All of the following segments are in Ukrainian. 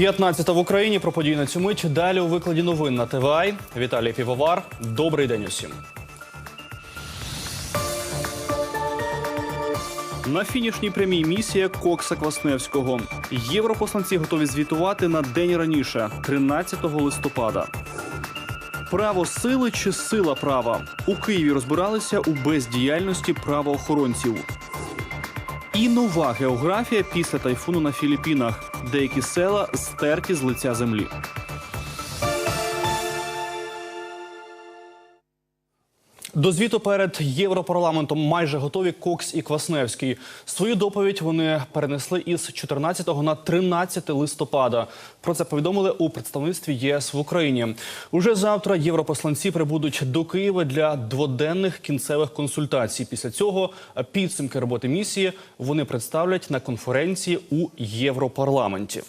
15 в Україні про події на цю мить. Далі у викладі новин на ТВА. Віталій Півовар. Добрий день усім. На фінішній прямій місія Кокса Квасневського. Європосланці готові звітувати на день раніше, 13 листопада. Право сили чи сила права у Києві розбиралися у бездіяльності правоохоронців. І нова географія після тайфуну на Філіппінах. Деякі села стерті з лиця землі. До звіту перед Європарламентом майже готові Кокс і Квасневський. Свою доповідь вони перенесли із 14 на 13 листопада. Про це повідомили у представництві ЄС в Україні. Уже завтра європосланці прибудуть до Києва для дводенних кінцевих консультацій. Після цього підсумки роботи місії вони представлять на конференції у Європарламенті.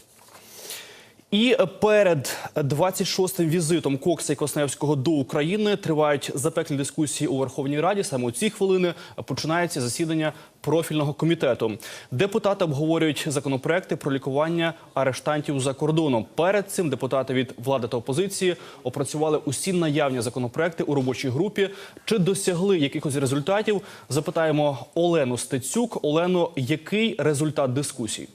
І перед 26-м візитом Кокса і Косневського до України тривають запеклі дискусії у Верховній Раді. Саме у ці хвилини починається засідання профільного комітету. Депутати обговорюють законопроекти про лікування арештантів за кордоном. Перед цим депутати від влади та опозиції опрацювали усі наявні законопроекти у робочій групі. Чи досягли якихось результатів? Запитаємо Олену Стецюк. Олено, який результат дискусій?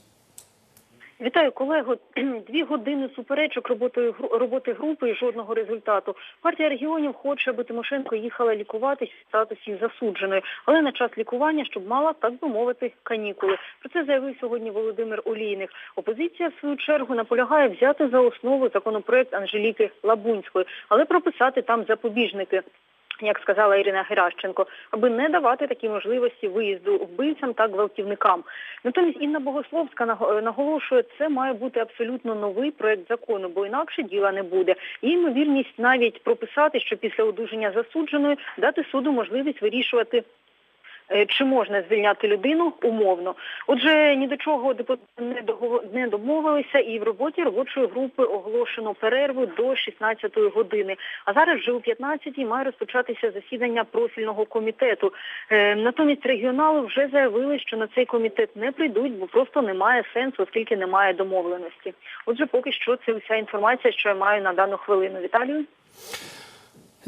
Вітаю колего. Дві години суперечок роботи роботи групи і жодного результату. Партія регіонів хоче, аби Тимошенко їхала лікуватись в статусі засудженої, але на час лікування, щоб мала так би мовити канікули. Про це заявив сьогодні Володимир Олійник. Опозиція в свою чергу наполягає взяти за основу законопроект Анжеліки Лабунської, але прописати там запобіжники як сказала Ірина Геращенко, аби не давати такі можливості виїзду вбивцям та гвалтівникам. Натомість Інна Богословська наголошує, це має бути абсолютно новий проект закону, бо інакше діла не буде. І ймовірність навіть прописати, що після одужання засудженої дати суду можливість вирішувати. Чи можна звільняти людину умовно? Отже, ні до чого депутати не домовилися, і в роботі робочої групи оголошено перерву до 16-ї години. А зараз вже у 15-й має розпочатися засідання профільного комітету. Натомість регіонали вже заявили, що на цей комітет не прийдуть, бо просто немає сенсу, оскільки немає домовленості. Отже, поки що це вся інформація, що я маю на дану хвилину. Віталію.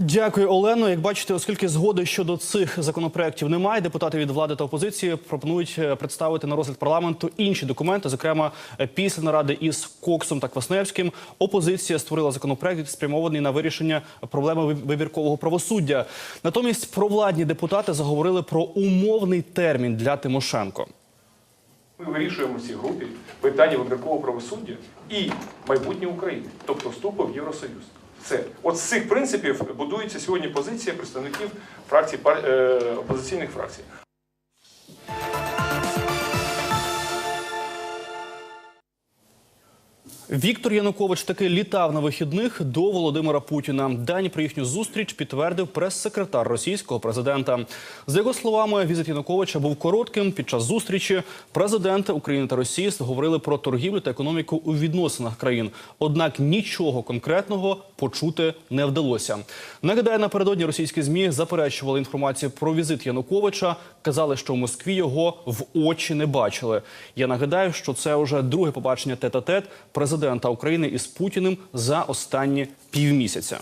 Дякую, Олено. Як бачите, оскільки згоди щодо цих законопроєктів немає, депутати від влади та опозиції пропонують е, представити на розгляд парламенту інші документи. Зокрема, е, після наради із Коксом та Квасневським опозиція створила законопроект, спрямований на вирішення проблеми вибіркового правосуддя. Натомість провладні депутати заговорили про умовний термін для Тимошенко. Ми вирішуємо в цій групі питання вибіркового правосуддя і майбутнє України, тобто вступу в Євросоюз. Все. От з цих принципів будується сьогодні позиція представників фракцій е, опозиційних фракцій. Віктор Янукович таки літав на вихідних до Володимира Путіна. Дані про їхню зустріч підтвердив прес-секретар російського президента. За його словами, візит Януковича був коротким. Під час зустрічі президенти України та Росії говорили про торгівлю та економіку у відносинах країн. Однак нічого конкретного почути не вдалося. Нагадаю, напередодні російські змі заперечували інформацію про візит Януковича. Казали, що в Москві його в очі не бачили. Я нагадаю, що це вже друге побачення тет-а-тет президента України із Путіним за останні півмісяця.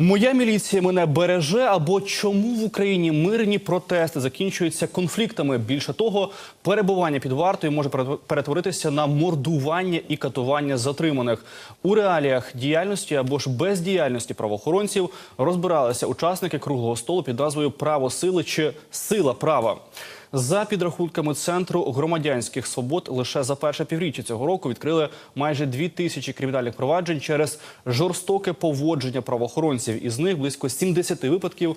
Моя міліція мене береже або чому в Україні мирні протести закінчуються конфліктами? Більше того, перебування під вартою може перетворитися на мордування і катування затриманих у реаліях діяльності або ж бездіяльності правоохоронців розбиралися учасники круглого столу під назвою Право сили чи сила права. За підрахунками центру громадянських свобод, лише за перше півріччя цього року відкрили майже дві тисячі кримінальних проваджень через жорстоке поводження правоохоронців. Із них близько 70 випадків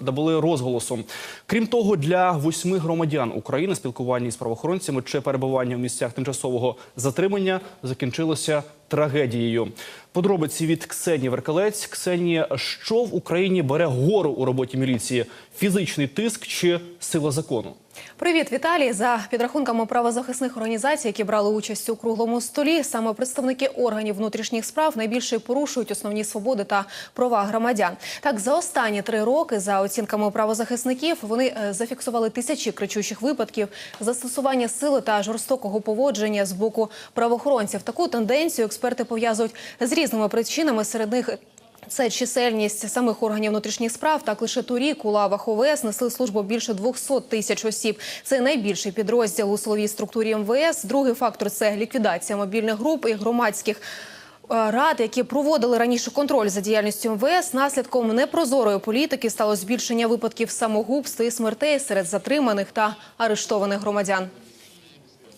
набули розголосом. Крім того, для восьми громадян України спілкування з правоохоронцями чи перебування в місцях тимчасового затримання закінчилося трагедією. Подробиці від Ксенії Веркалець. Ксенія, що в Україні бере гору у роботі міліції: фізичний тиск чи сила закону? Привіт, Віталій. За підрахунками правозахисних організацій, які брали участь у круглому столі, саме представники органів внутрішніх справ найбільше порушують основні свободи та права громадян. Так, за останні три роки, за оцінками правозахисників, вони е, зафіксували тисячі кричучих випадків застосування сили та жорстокого поводження з боку правоохоронців. Таку тенденцію експерти пов'язують з різними причинами. Серед них це чисельність самих органів внутрішніх справ. Так лише торік у лавах ОВС несли службу більше 200 тисяч осіб. Це найбільший підрозділ у силовій структурі МВС. Другий фактор це ліквідація мобільних груп і громадських. е, Рад, які проводили раніше контроль за діяльністю МВС, наслідком непрозорої політики стало збільшення випадків самогубств і смертей серед затриманих та арештованих громадян.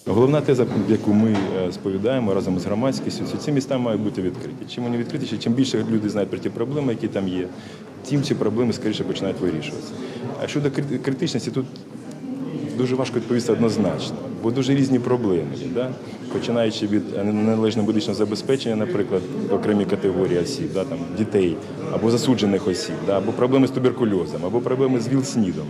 Головна теза, яку ми е, сповідаємо разом з громадськістю, що ці міста мають бути відкриті. Чим вони відкритіші, чим більше люди знають про ті проблеми, які там є, тим ці проблеми скоріше починають вирішуватися. А щодо критичності, тут дуже важко відповісти однозначно, бо дуже різні проблеми. Да? Починаючи від е, неналежного медичного забезпечення, наприклад, окремі категорії осіб, да, там, дітей або засуджених осіб, да, або проблеми з туберкульозом, або проблеми з ВІЛ-СНІДом.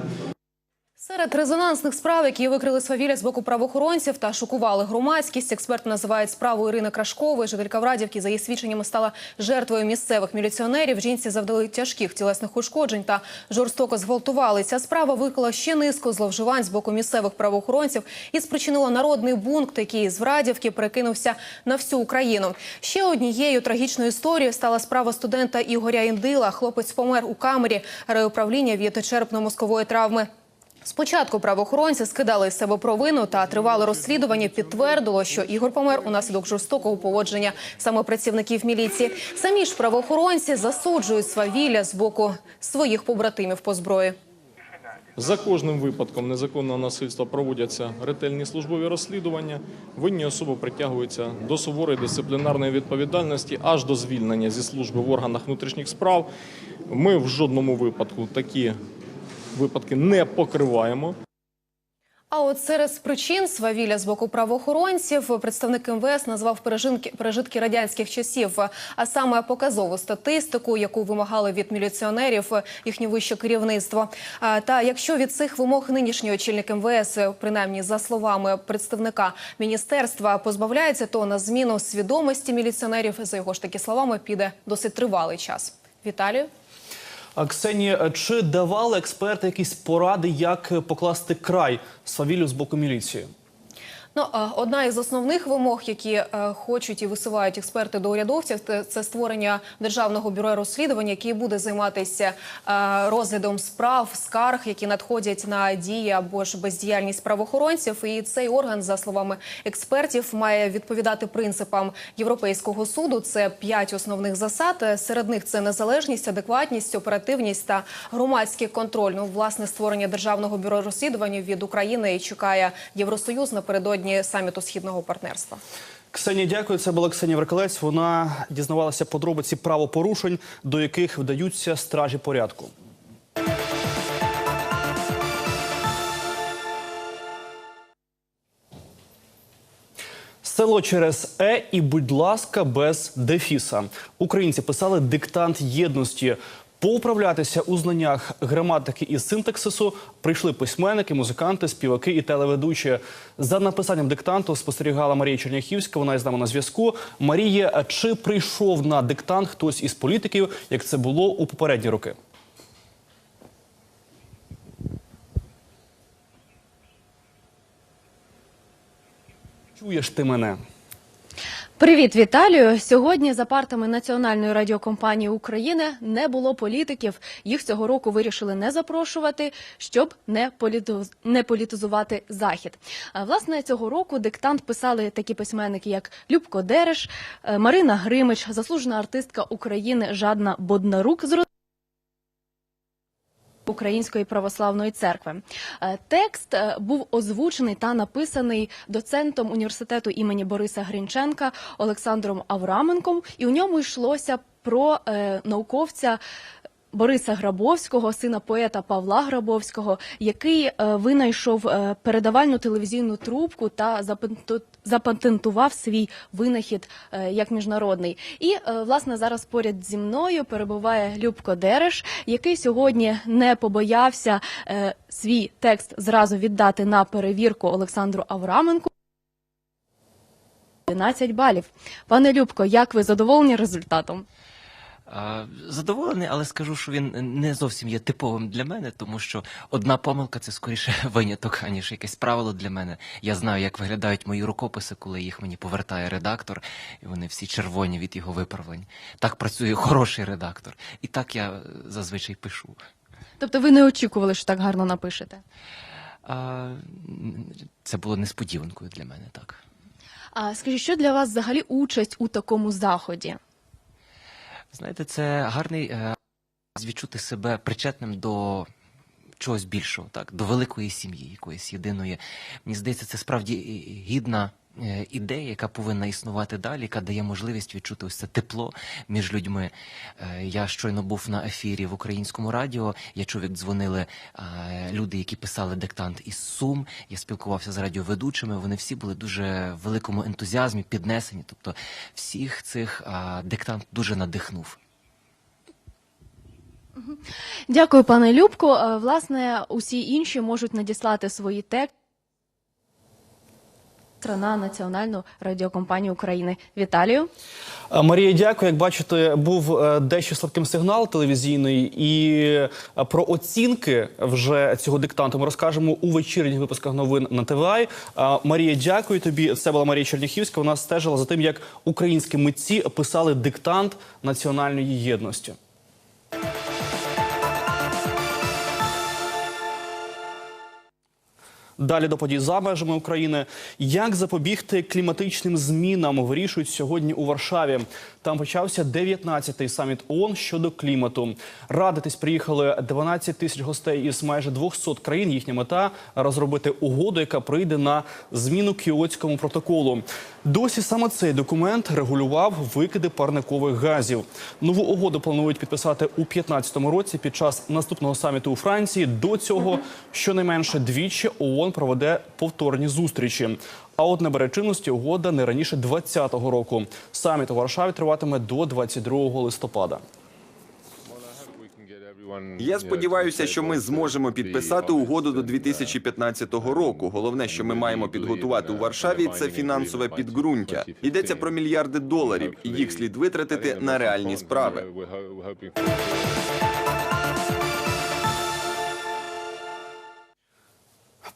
Серед резонансних справ, які викрили свавілля з боку правоохоронців та шокували громадськість, експерти називають справу Ірини Крашкової. Жителька Врадівки, за її свідченнями, стала жертвою місцевих міліціонерів. Жінці завдали тяжких тілесних ушкоджень та жорстоко зґвалтували. Ця справа виклала ще низку зловживань з боку місцевих правоохоронців і спричинила народний бункт, який з Врадівки перекинувся на всю Україну. Ще однією трагічною історією стала справа студента Ігоря Індила. Хлопець помер у камері райуправління від черепно-мозкової травми. Спочатку правоохоронці скидали з себе провину та тривале розслідування підтвердило, що Ігор помер унаслідок жорстокого поводження саме працівників міліції. Самі ж правоохоронці засуджують свавілля з боку своїх побратимів по зброї. За кожним випадком незаконного насильства проводяться ретельні службові розслідування. Винні особи притягуються до суворої дисциплінарної відповідальності аж до звільнення зі служби в органах внутрішніх справ. Ми в жодному випадку такі випадки не покриваємо. А от серед причин свавілля з боку правоохоронців представник МВС назвав пережинки, пережитки радянських часів, а саме показову статистику, яку вимагали від міліціонерів їхнє вище керівництво. Та якщо від цих вимог нинішній очільник МВС, принаймні за словами представника міністерства, позбавляється, то на зміну свідомості міліціонерів, за його ж таки словами, піде досить тривалий час. Віталію. А, Ксенія, чи давали експерти якісь поради, як покласти край свавілю з боку міліції? Ну, одна із основних вимог, які е, хочуть і висувають експерти до урядовців, це, створення державного бюро розслідування, яке буде займатися е, розглядом справ, скарг, які надходять на дії або ж бездіяльність правоохоронців. І цей орган, за словами експертів, має відповідати принципам Європейського суду. Це п'ять основних засад. Серед них це незалежність, адекватність, оперативність та громадський контроль. Ну, власне, створення державного бюро розслідування від України і чекає Євросоюз напередодні саміту східного партнерства. Ксенія, дякую. Це була Ксенія Веркалець. Вона дізнавалася подробиці правопорушень, до яких вдаються стражі порядку. Село через Е і, будь ласка, без дефіса. Українці писали диктант єдності. Поуправлятися у знаннях граматики і синтаксису прийшли письменники, музиканти, співаки і телеведучі. За написанням диктанту спостерігала Марія Черняхівська. Вона із нами на зв'язку. Марія, чи прийшов на диктант хтось із політиків, як це було у попередні роки? Чуєш ти мене? Привіт, Віталію. Сьогодні за партами Національної радіокомпанії України не було політиків. Їх цього року вирішили не запрошувати, щоб не політиз... не політизувати захід. Власне, цього року диктант писали такі письменники, як Любко Дереш, е, Марина Гримич, заслужена артистка України Жадна Боднарук з Української православної церкви Е, текст е, був озвучений та написаний доцентом університету імені Бориса Гринченка Олександром Авраменком, і у ньому йшлося про е, науковця. Бориса Грабовського, сина поета Павла Грабовського, який е, винайшов е, передавальну телевізійну трубку та запатенту- запатентував свій винахід е, як міжнародний. І е, власне зараз поряд зі мною перебуває Любко Дереш, який сьогодні не побоявся е, свій текст зразу віддати на перевірку Олександру Авраменку. 12 балів. Пане Любко, як ви задоволені результатом? Задоволений, але скажу, що він не зовсім є типовим для мене, тому що одна помилка це скоріше виняток, аніж якесь правило для мене. Я знаю, як виглядають мої рукописи, коли їх мені повертає редактор, і вони всі червоні від його виправлень. Так працює хороший редактор. І так я зазвичай пишу. Тобто ви не очікували, що так гарно напишете? А, це було несподіванкою для мене, так. А скажіть, що для вас взагалі участь у такому заході? Знаєте, це гарний е, відчути себе причетним до чогось більшого, так, до великої сім'ї, якоїсь єдиної. Мені здається, це справді гідна ідея, яка повинна існувати далі, яка дає можливість відчути ось це тепло між людьми. Е, Я щойно був на ефірі в українському радіо. Я чув, як дзвонили е, люди, які писали диктант із Сум. Я спілкувався з радіоведучими. Вони всі були дуже в великому ентузіазмі, піднесені. Тобто, всіх цих е, диктант дуже надихнув. Дякую, пане Любко. Е, Власне, усі інші можуть надіслати свої тексти на Національну радіокомпанію України. Віталію. Е, Марія, дякую. Як бачите, був е, дещо слабким сигнал телевізійний, і е, про оцінки вже цього диктанту ми розкажемо у вечірніх випусках новин на ТВА. Марія, дякую тобі. Це була Марія Черніхівська. Вона стежила за тим, як українські митці писали диктант національної єдності. Далі до подій за межами України. Як запобігти кліматичним змінам? Вирішують сьогодні у Варшаві. Там почався 19-й саміт ООН щодо клімату. Радитись приїхали 12 тисяч гостей із майже 200 країн. Їхня мета розробити угоду, яка прийде на зміну Кіотському протоколу. Досі саме цей документ регулював викиди парникових газів. Нову угоду планують підписати у 2015 році під час наступного саміту у Франції. До цього щонайменше двічі ООН проведе повторні зустрічі. А от набере чинності угода не раніше 2020 року. Саміт у Варшаві триватиме до 22 листопада. Я сподіваюся, що ми зможемо підписати угоду до 2015 року. Головне, що ми маємо підготувати у Варшаві, це фінансове підґрунтя. Йдеться про мільярди доларів, і їх слід витратити на реальні справи.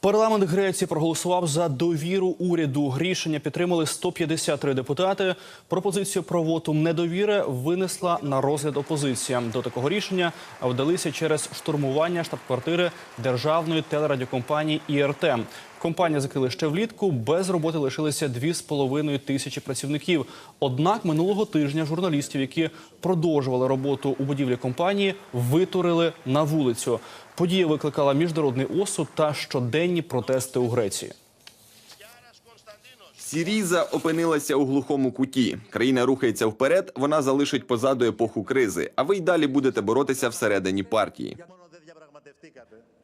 Парламент Греції проголосував за довіру уряду. Рішення підтримали 153 депутати. Пропозицію про вотум недовіри винесла на розгляд опозиція. До такого рішення вдалися через штурмування штаб-квартири державної телерадіокомпанії ІРТ. Компанія закрили ще влітку. Без роботи лишилися 2,5 тисячі працівників. Однак минулого тижня журналістів, які продовжували роботу у будівлі компанії, витурили на вулицю. Подія викликала міжнародний осуд та щоденні протести у Греції. Сіріза опинилася у глухому куті. Країна рухається вперед, вона залишить позаду епоху кризи. А ви й далі будете боротися всередині партії.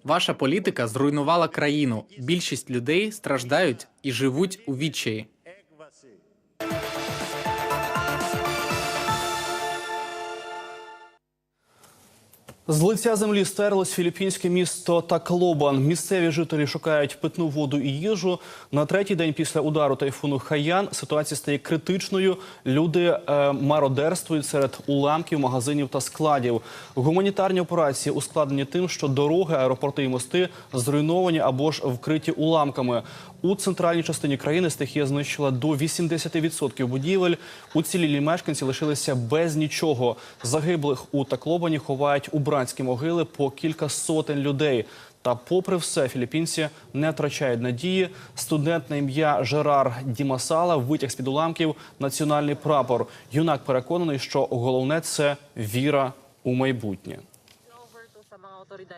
Ваша політика зруйнувала країну. Більшість людей страждають і живуть у відчаї. З лиця землі стерлось філіппінське місто Таклобан. Місцеві жителі шукають питну воду і їжу. На третій день після удару тайфуну Хаян ситуація стає критичною. Люди е, мародерствують серед уламків, магазинів та складів. Гуманітарні операції ускладнені тим, що дороги, аеропорти і мости зруйновані або ж вкриті уламками. У центральній частині країни стихія знищила до 80% будівель. Уцілілі мешканці лишилися без нічого. Загиблих у Таклобані ховають у братські могили по кілька сотень людей. Та, попри все, філіппінці не втрачають надії. Студент на ім'я Жерар Дімасала витяг з під уламків національний прапор. Юнак переконаний, що головне це віра у майбутнє.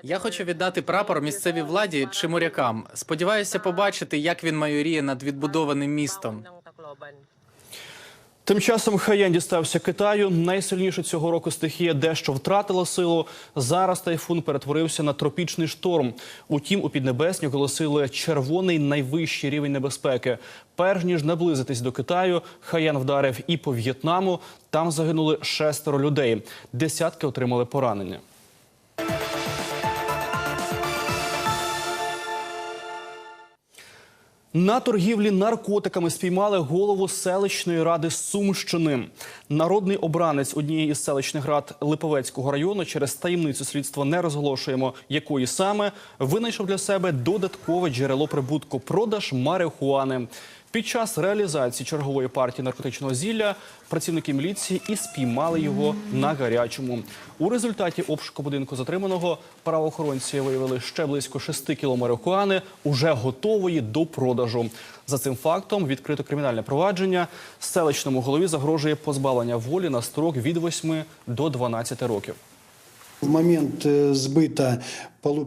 Я хочу віддати прапор місцевій владі чи морякам. Сподіваюся побачити, як він майоріє над відбудованим містом. Тим часом Хаєн дістався Китаю. Найсильніша цього року стихія дещо втратила силу. Зараз тайфун перетворився на тропічний шторм. Утім, у Піднебесні оголосили червоний найвищий рівень небезпеки. Перш ніж наблизитись до Китаю, Хаєн вдарив і по В'єтнаму. Там загинули шестеро людей. Десятки отримали поранення. На торгівлі наркотиками спіймали голову селищної ради Сумщини. Народний обранець однієї із селищних рад Липовецького району через таємницю слідства не розголошуємо, якої саме винайшов для себе додаткове джерело прибутку продаж марихуани. Під час реалізації чергової партії наркотичного зілля працівники міліції і спіймали його на гарячому. У результаті обшуку будинку затриманого правоохоронці виявили ще близько 6 кіло марихуани, уже готової до продажу. За цим фактом відкрито кримінальне провадження. Селищному голові загрожує позбавлення волі на строк від 8 до 12 років. В момент э, сбыта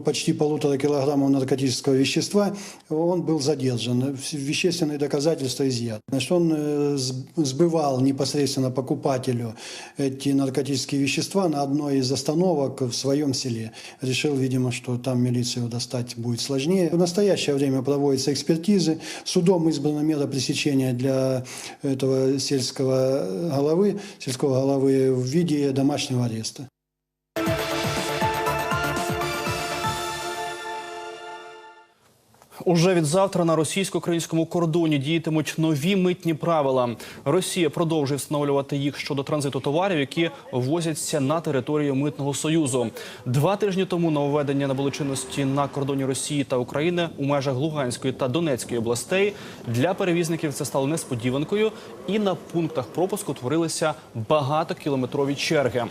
почти полутора килограммов наркотического вещества он был задержан. Вещественные доказательства изъяты. Значит, он э, сб- сбывал непосредственно покупателю эти наркотические вещества на одной из остановок в своем селе. Решил, видимо, что там милицию достать будет сложнее. В настоящее время проводятся экспертизы. Судом избрана мера пресечения для этого сельского головы, сельского головы в виде домашнего ареста. Уже від завтра на російсько-українському кордоні діятимуть нові митні правила. Росія продовжує встановлювати їх щодо транзиту товарів, які ввозяться на територію митного союзу. Два тижні тому нововведення набули чинності на кордоні Росії та України у межах Луганської та Донецької областей. Для перевізників це стало несподіванкою, і на пунктах пропуску творилися багатокілометрові черги.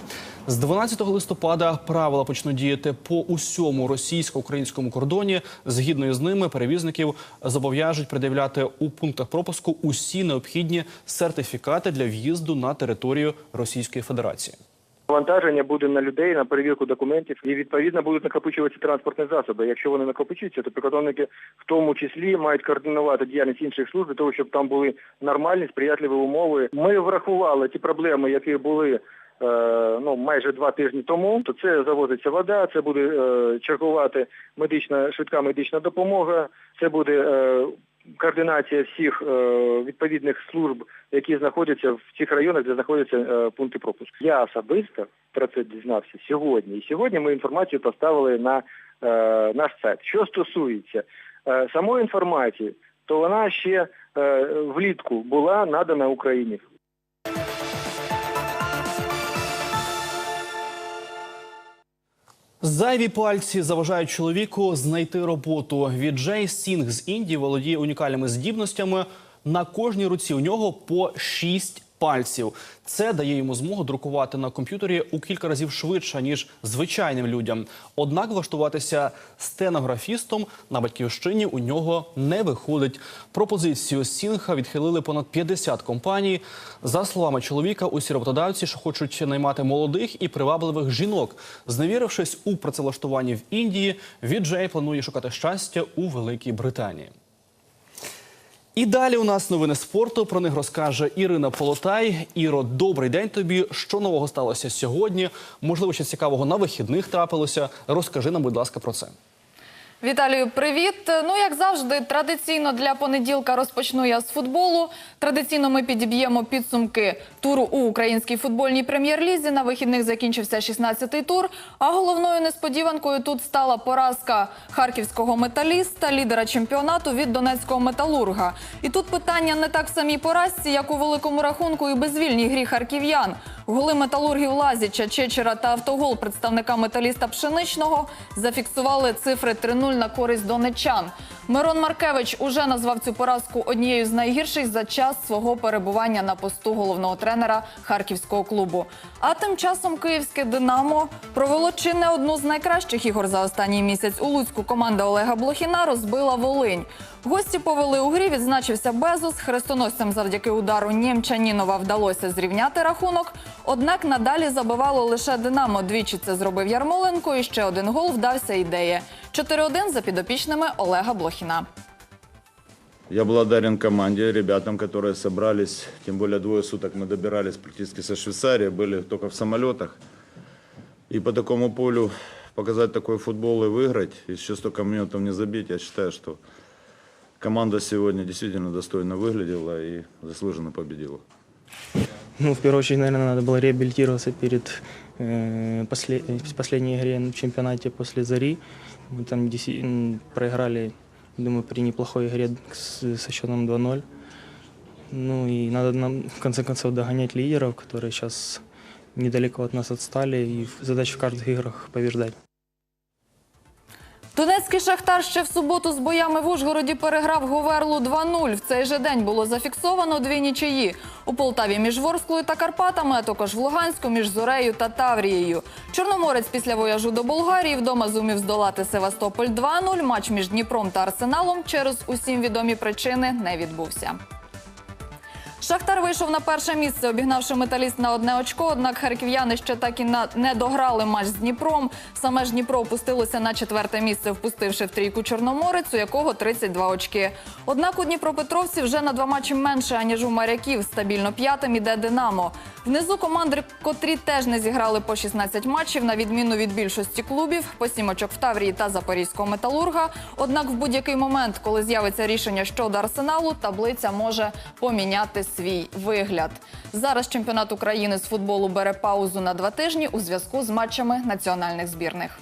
З 12 листопада правила почнуть діяти по усьому російсько-українському кордоні. Згідно з ними, перевізників зобов'яжуть пред'являти у пунктах пропуску усі необхідні сертифікати для в'їзду на територію Російської Федерації. Навантаження буде на людей на перевірку документів і відповідно будуть накопичуватися транспортні засоби. Якщо вони накопичуються, то прикордонники в тому числі мають координувати діяльність інших служб для того, щоб там були нормальні сприятливі умови. Ми врахували ті проблеми, які були. Е, Ну, майже два тижні тому, то це завозиться вода, це буде е, чергувати медична швидка медична допомога, це буде е, координація всіх відповідних служб, які знаходяться в цих районах, де знаходяться пункти пропуску. Я особисто про це дізнався сьогодні. І сьогодні ми інформацію поставили на наш сайт. Що стосується самої інформації, то вона ще влітку була надана Україні. Зайві пальці заважають чоловіку знайти роботу. Віджей Сінг з Індії володіє унікальними здібностями. На кожній руці у нього по шість пальців. Це дає йому змогу друкувати на комп'ютері у кілька разів швидше ніж звичайним людям. Однак влаштуватися стенографістом на батьківщині у нього не виходить. Пропозицію Сінга відхилили понад 50 компаній. За словами чоловіка, усі роботодавці що хочуть наймати молодих і привабливих жінок. Зневірившись у працевлаштуванні в Індії, Віджей планує шукати щастя у Великій Британії. І далі у нас новини спорту. Про них розкаже Ірина Полотай. Іро, добрий день тобі. Що нового сталося сьогодні? Можливо, що цікавого на вихідних трапилося. Розкажи нам, будь ласка, про це. Віталію, привіт. Ну, як завжди, традиційно для понеділка розпочну я з футболу. Традиційно ми підіб'ємо підсумки туру у українській футбольній прем'єр-лізі. На вихідних закінчився 16-й тур. А головною несподіванкою тут стала поразка харківського металіста, лідера чемпіонату від донецького металурга. І тут питання не так в самій поразці, як у великому рахунку і безвільній грі харків'ян. Голи металургів Лазіча, Чечера та автогол представника металіста Пшеничного зафіксували цифри 3-0 на користь донечан. Мирон Маркевич уже назвав цю поразку однією з найгірших за час свого перебування на посту головного тренера харківського клубу. А тим часом київське Динамо провело чи не одну з найкращих ігор за останній місяць у Луцьку. Команда Олега Блохіна розбила Волинь. Гості повели у грі, відзначився Безус. Хрестоносцям завдяки удару Нємчанінова вдалося зрівняти рахунок. Однак надалі забивало лише Динамо. Двічі це зробив Ярмоленко. І ще один гол вдався ідея. 4-1 за підопічними Олега Блохіна. Я благодарен команде, ребятам, которые собрались, тем более двое суток мы добирались практически со Швейцарии, были только в самолетах. И по такому полю показать такой футбол и выиграть, еще столько минутов не забить, я считаю, что команда сегодня действительно достойно выглядела и заслуженно победила. Ну, в первую очередь, наверное, надо было реабилитироваться перед э, после- э, последней игре на чемпионате после «Зари». Мы там деси- м, проиграли, думаю, при неплохой игре с- со счетом 2-0. Ну и надо нам, в конце концов, догонять лидеров, которые сейчас недалеко от нас отстали, и задача в каждых играх побеждать. Донецький шахтар ще в суботу з боями в Ужгороді переграв Говерлу 2-0. В цей же день було зафіксовано дві нічиї. У Полтаві між Ворсклою та Карпатами, а також в Луганську між Зорею та Таврією. Чорноморець після вояжу до Болгарії вдома зумів здолати Севастополь 2-0. Матч між Дніпром та Арсеналом через усім відомі причини не відбувся. Шахтар вийшов на перше місце, обігнавши металіст на одне очко. Однак харків'яни ще так і не дограли матч з Дніпром. Саме ж Дніпро опустилося на четверте місце, впустивши в трійку Чорноморець, у якого 32 очки. Однак у Дніпропетровців вже на два матчі менше аніж у моряків. Стабільно п'ятим іде Динамо. Внизу команди, котрі теж не зіграли по 16 матчів, на відміну від більшості клубів, по сім очок в Таврії та Запорізького металурга. Однак в будь-який момент, коли з'явиться рішення щодо арсеналу, таблиця може поміняти свій вигляд. Зараз чемпіонат України з футболу бере паузу на два тижні у зв'язку з матчами національних збірних.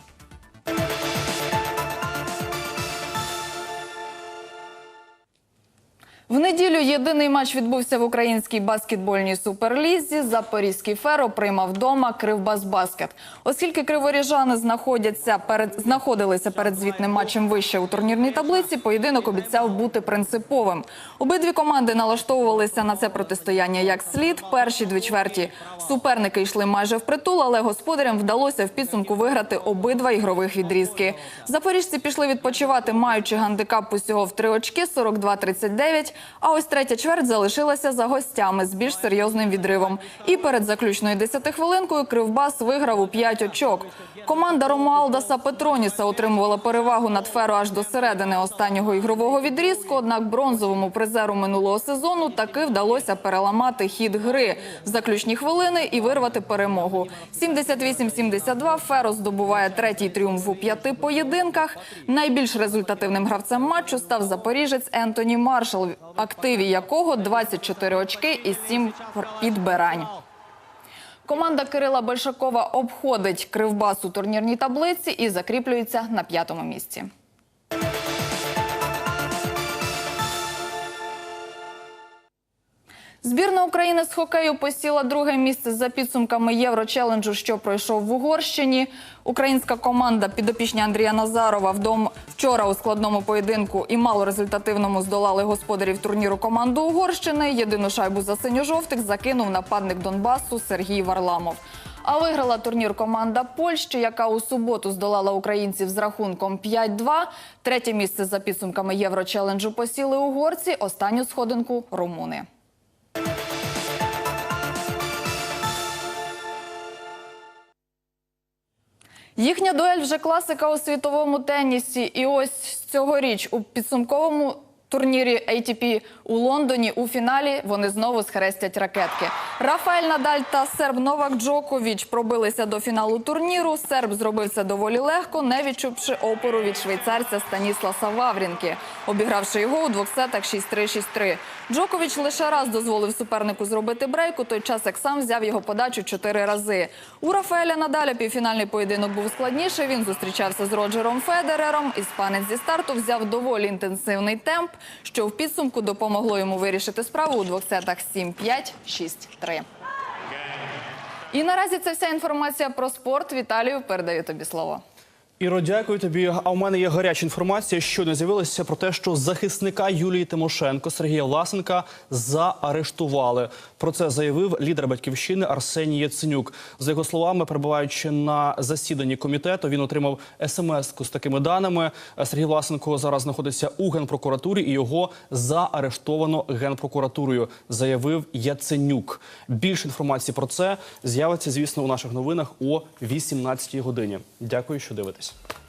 В неділю єдиний матч відбувся в українській баскетбольній суперлізі. Запорізький феро приймав вдома Кривбасбаскет. Оскільки криворіжани знаходяться перед знаходилися перед звітним матчем вище у турнірній таблиці, поєдинок обіцяв бути принциповим. Обидві команди налаштовувалися на це протистояння як слід. Перші дві чверті суперники йшли майже впритул, але господарям вдалося в підсумку виграти обидва ігрових відрізки. Запоріжці пішли відпочивати, маючи гандикап усього в три очки 42-39, А ось третя чверть залишилася за гостями з більш серйозним відривом. І перед заключною десятихвилинкою Кривбас виграв у п'ять очок. Команда Ромуалдаса Петроніса отримувала перевагу над Феро аж до середини останнього ігрового відрізку. Однак бронзовому призеру минулого сезону таки вдалося переламати хід гри в заключні хвилини і вирвати перемогу. 78-72 Феро здобуває третій тріумф у п'яти поєдинках. Найбільш результативним гравцем матчу став запоріжець Ентоні Маршал, в активі якого 24 очки і 7 підбирань. Команда Кирила Большакова обходить Кривбас у турнірній таблиці і закріплюється на п'ятому місці. Збірна України з хокею посіла друге місце за підсумками Єврочеленджу, що пройшов в Угорщині. Українська команда підопічня Андрія Назарова вдома вчора у складному поєдинку і малорезультативному здолали господарів турніру команду Угорщини. Єдину шайбу за синьо-жовтих закинув нападник Донбасу Сергій Варламов. А виграла турнір команда Польщі, яка у суботу здолала українців з рахунком 5-2. Третє місце за підсумками Єврочеленджу посіли угорці. Останню сходинку румуни. Їхня дуель вже класика у світовому тенісі. І ось цьогоріч у підсумковому турнірі ATP у Лондоні у фіналі вони знову схрестять ракетки. Рафаель Надаль та серб Новак Джоковіч пробилися до фіналу турніру. Серб зробив це доволі легко, не відчувши опору від швейцарця Станісласа Ваврінки, обігравши його у двох сетах 6-3-6-3. Джоковіч лише раз дозволив супернику зробити брейк, у той час як сам взяв його подачу чотири рази. У Рафаеля Надаля півфінальний поєдинок був складніший. Він зустрічався з Роджером Федерером. Іспанець зі старту взяв доволі інтенсивний темп, що в підсумку допомогло йому вирішити справу у двох сетах 7-5, 6-3. І наразі це вся інформація про спорт. Віталію, передаю тобі слово. Іро, дякую тобі. А у мене є гаряча інформація, що не з'явилася про те, що захисника Юлії Тимошенко Сергія Власенка заарештували. Про це заявив лідер батьківщини Арсеній Яценюк. За його словами, перебуваючи на засіданні комітету, він отримав смс-ку з такими даними. Сергій Власенко зараз знаходиться у генпрокуратурі і його заарештовано генпрокуратурою. Заявив Яценюк. Більше інформації про це з'явиться, звісно, у наших новинах о 18 годині. Дякую, що дивитесь. Cheers.